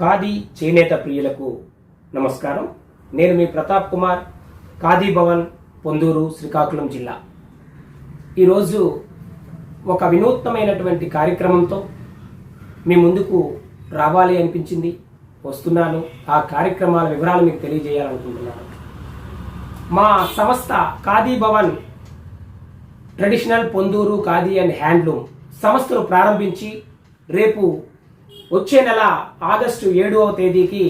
ఖాదీ చేనేత ప్రియులకు నమస్కారం. నేను మీ ప్రతాప్ కుమార్ ఖాదీ భవన్ పొందూరు శ్రీకాకుళం జిల్లా. ఈరోజు ఒక వినూత్నమైనటువంటి కార్యక్రమంతో మీ ముందుకు రావాలి అనిపించింది వస్తున్నాను. ఆ కార్యక్రమాల వివరాలు మీకు తెలియజేయాలనుకుంటున్నాను. మా సంస్థ Khadi Bhavan traditional Ponduru Khadi and handloom సంస్థను ప్రారంభించి రేపు వచ్చే నెల ఆగస్టు ఏడవ తేదీకి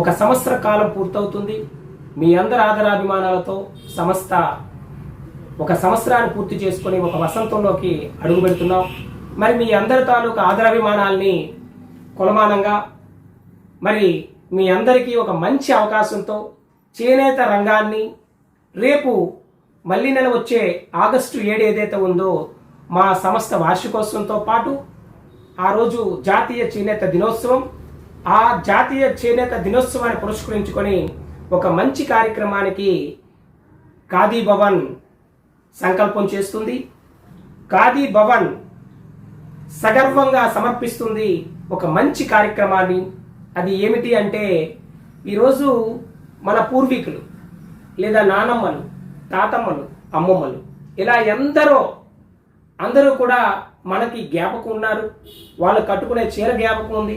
ఒక సంవత్సర కాలం పూర్తవుతుంది. మీ అందరి ఆదరాభిమానాలతో సంస్థ ఒక సంవత్సరాన్ని పూర్తి చేసుకొని ఒక వసంతంలోకి అడుగు పెడుతున్నాం. మరి మీ అందరి తాలూకు ఆదరాభిమానాల్ని కొలమానంగా మరి మీ అందరికీ ఒక మంచి అవకాశంతో చేనేత రంగాన్ని రేపు మళ్ళీ నెల వచ్చే ఆగస్టు ఏడు ఏదైతే ఉందో మా సంస్థ వార్షికోత్సవంతో పాటు ఆ రోజు జాతీయ చేనేత దినోత్సవం. ఆ జాతీయ చేనేత దినోత్సవాన్ని పురస్కరించుకొని ఒక మంచి కార్యక్రమానికి ఖాదీ భవన్ సంకల్పం చేస్తుంది. ఖాదీ భవన్ సగర్వంగా సమర్పిస్తుంది ఒక మంచి కార్యక్రమాన్ని. అది ఏమిటి అంటే ఈరోజు మన పూర్వీకులు లేదా నానమ్మలు తాతమ్మలు అమ్మమ్మలు ఇలా ఎందరో అందరూ కూడా మనకి జ్ఞాపకం ఉన్నారు. వాళ్ళు కట్టుకునే చీర జ్ఞాపకం ఉంది.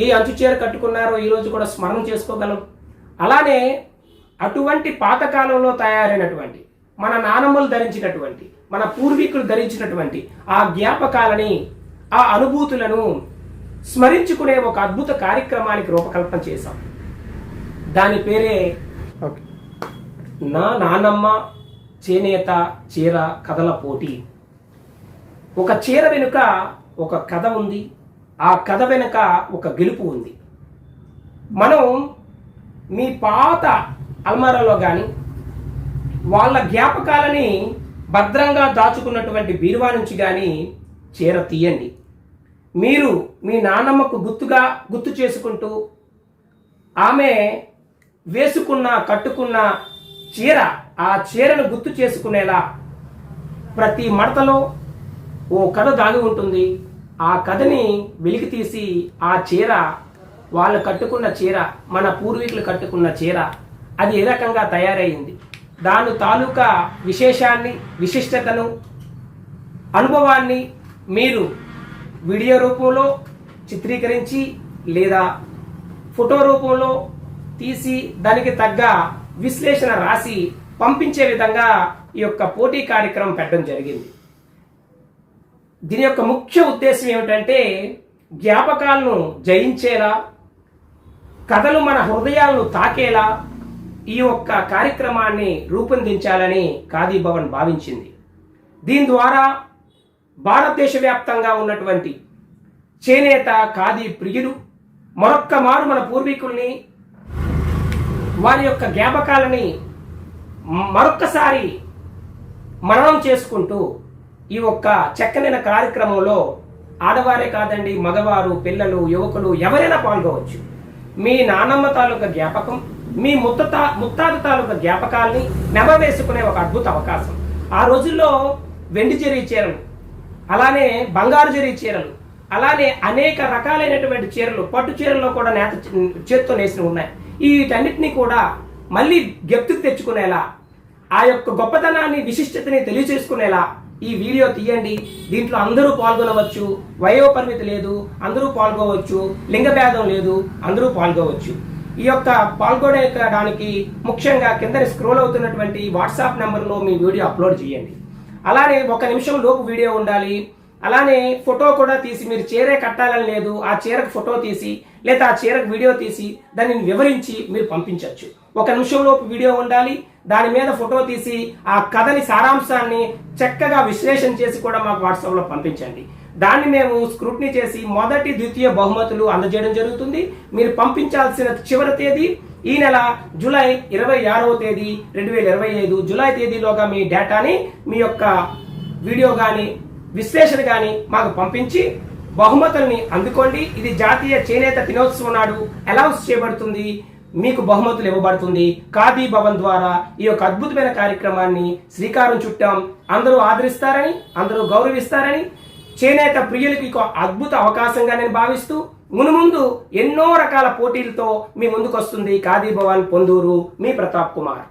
ఏ అంచు చీర కట్టుకున్నారో ఈరోజు కూడా స్మరణ చేసుకోగలం. అలానే అటువంటి పాతకాలంలో తయారైనటువంటి మన నానమ్మలు ధరించినటువంటి మన పూర్వీకులు ధరించినటువంటి ఆ జ్ఞాపకాలని ఆ అనుభూతులను స్మరించుకునే ఒక అద్భుత కార్యక్రమానికి రూపకల్పన చేశాం. దాని పేరే నా నానమ్మ చేనేత చీర కథల పోటీ. ఒక చీర వెనుక ఒక కథ ఉంది ఆ కథ వెనుక ఒక గెలుపు ఉంది. మనం మీ పాత అల్మారాలో కానీ వాళ్ళ జ్ఞాపకాలని భద్రంగా దాచుకున్నటువంటి బీరువా నుంచి కానీ చీర తీయండి. మీరు మీ నాన్నమ్మకు గుర్తుగా గుర్తు చేసుకుంటూ ఆమె వేసుకున్న కట్టుకున్న చీర ఆ చీరను గుర్తు చేసుకునేలా ప్రతి మడతలో ఓ కథ దాగి ఉంటుంది. ఆ కథని వెలికి తీసి ఆ చీర వాళ్ళు కట్టుకున్న చీర మన పూర్వీకులు కట్టుకున్న చీర అది ఏ రకంగా తయారైంది దాని తాలూకా విశేషాన్ని విశిష్టతను అనుభవాన్ని మీరు వీడియో రూపంలో చిత్రీకరించి లేదా ఫోటో రూపంలో తీసి దానికి తగ్గ విశ్లేషణ రాసి పంపించే విధంగా ఈ యొక్క పోటీ కార్యక్రమం పెట్టడం జరిగింది. దీని యొక్క ముఖ్య ఉద్దేశం ఏమిటంటే జ్ఞాపకాలను జయించేలా కథలు మన హృదయాలను తాకేలా ఈ యొక్క కార్యక్రమాన్ని రూపొందించాలని ఖాదీ భవన్ భావించింది. దీని ద్వారా భారతదేశ వ్యాప్తంగా ఉన్నటువంటి చేనేత ఖాదీ ప్రియులు మరొక్క మారు మన పూర్వీకుల్ని వారి యొక్క జ్ఞాపకాలని మరొక్కసారి మననం చేసుకుంటూ ఈ ఒక్క చక్కనైన కార్యక్రమంలో ఆడవారే కాదండి మగవారు పిల్లలు యువకులు ఎవరైనా పాల్గొవచ్చు. మీ నానమ్మ తాలూకా జ్ఞాపకం మీ ముత్తత ముత్తాత తాలూకా జ్ఞాపకాల్ని నెమవేసుకునే ఒక అద్భుత అవకాశం. ఆ రోజుల్లో వెండి జరీ చీరలు అలానే బంగారు జరీ చీరలు అలానే అనేక రకాలైనటువంటి చీరలు పట్టు చీరల్లో కూడా నేత చేత్తో నేసినవి ఉన్నాయి. వీటన్నిటినీ కూడా మళ్ళీ గెప్తుకు తెచ్చుకునేలా ఆ యొక్క గొప్పతనాన్ని విశిష్టతని తెలియచేసుకునేలా ఈ వీడియో తీయండి. దీంట్లో అందరూ పాల్గొనవచ్చు. వయో పరిమితి లేదు అందరూ పాల్గొవచ్చు. లింగభేదం లేదు అందరూ పాల్గొవచ్చు. ఈ యొక్క పాల్గొనడానికి ముఖ్యంగా కింద స్క్రోల్ అవుతున్నటువంటి వాట్సాప్ నెంబర్లో మీ వీడియో అప్లోడ్ చేయండి. అలానే ఒక నిమిషం లోపు వీడియో ఉండాలి. అలానే ఫోటో కూడా తీసి మీరు చీరే కట్టాలని లేదు ఆ చీరకు ఫోటో తీసి లేదా ఆ చీరకు వీడియో తీసి దానిని వివరించి మీరు పంపించవచ్చు. ఒక నిమిషంలోపు వీడియో ఉండాలి. దాని మీద ఫోటో తీసి ఆ కథని సారాంశాన్ని చక్కగా విశ్లేషణ చేసి కూడా మాకు వాట్సాప్లో పంపించండి. దాన్ని మేము స్క్రూట్ని చేసి మొదటి ద్వితీయ బహుమతులు అందజేయడం జరుగుతుంది. మీరు పంపించాల్సిన చివరి తేదీ ఈ నెల జూలై ఇరవై ఆరవ తేదీ రెండు వేల ఇరవై ఐదు జూలై తేదీలోగా మీ డేటాని మీ యొక్క వీడియో కానీ విశ్లేషణ కానీ మాకు పంపించి బహుమతుల్ని అందుకోండి. ఇది జాతీయ చేనేత దినోత్సవం నాడు అనౌన్స్ చేయబడుతుంది. మీకు బహుమతులు ఇవ్వబడుతుంది. ఖాదీ భవన్ ద్వారా ఈ యొక్క అద్భుతమైన కార్యక్రమాన్ని శ్రీకారం చుట్టాం. అందరూ ఆదరిస్తారని అందరూ గౌరవిస్తారని చేనేత ప్రియులకి ఒక అద్భుత అవకాశంగా నేను భావిస్తూ మునుముందు ఎన్నో రకాల పోటీలతో మీ ముందుకు వస్తుంది ఖాదీ భవన్ పొందూరు మీ ప్రతాప్ కుమార్.